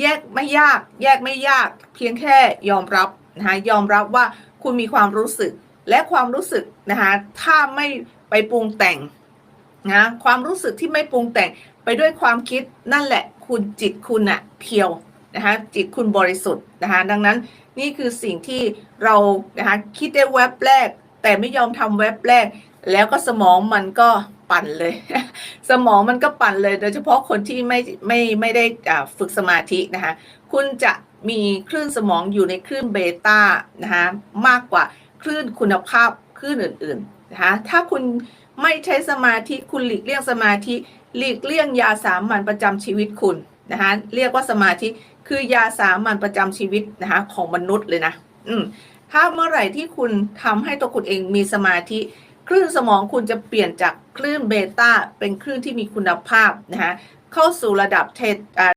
แยกไม่ยาก แยกไม่ยาก เพียงแค่ยอมรับนะคะยอมรับว่าคุณมีความรู้สึกและความรู้สึกนะคะถ้าไม่ไปปรุงแต่งนะความรู้สึกที่ไม่ปรุงแต่งไปด้วยความคิดนั่นแหละคุณจิตคุณอะเพียวนะคะจิตคุณบริสุทธิ์นะคะดังนั้นนี่คือสิ่งที่เรานะคะคิดได้แวบแรก แต่ไม่ยอมทำแวบแรก แล้วก็สมองมันก็ ปั่นเลย สมองมันก็ปั่นเลย โดยเฉพาะคนที่ไม่ไม่ไม่ได้ฝึกสมาธินะคะ คุณจะมีคลื่นสมองอยู่ในคลื่นเบต้านะคะมากกว่าคลื่นคุณภาพคลื่นอื่นๆนะคะถ้าคุณไม่ใช้สมาธิคุณหลีกเลี่ยงสมาธิ หลีกเลี่ยงยาสามัญประจำชีวิตคุณนะคะเรียกว่าสมาธิคือยาสามัญประจำชีวิตนะคะของมนุษย์เลยนะ อืมถ้าเมื่อไหร่ที่คุณทำให้ตัวคุณเองมีสมาธิ คลื่นสมองคุณจะเปลี่ยนจากคลื่นเบต้าเป็นคลื่นที่มีคุณภาพนะคะเข้าสู่ระดับเท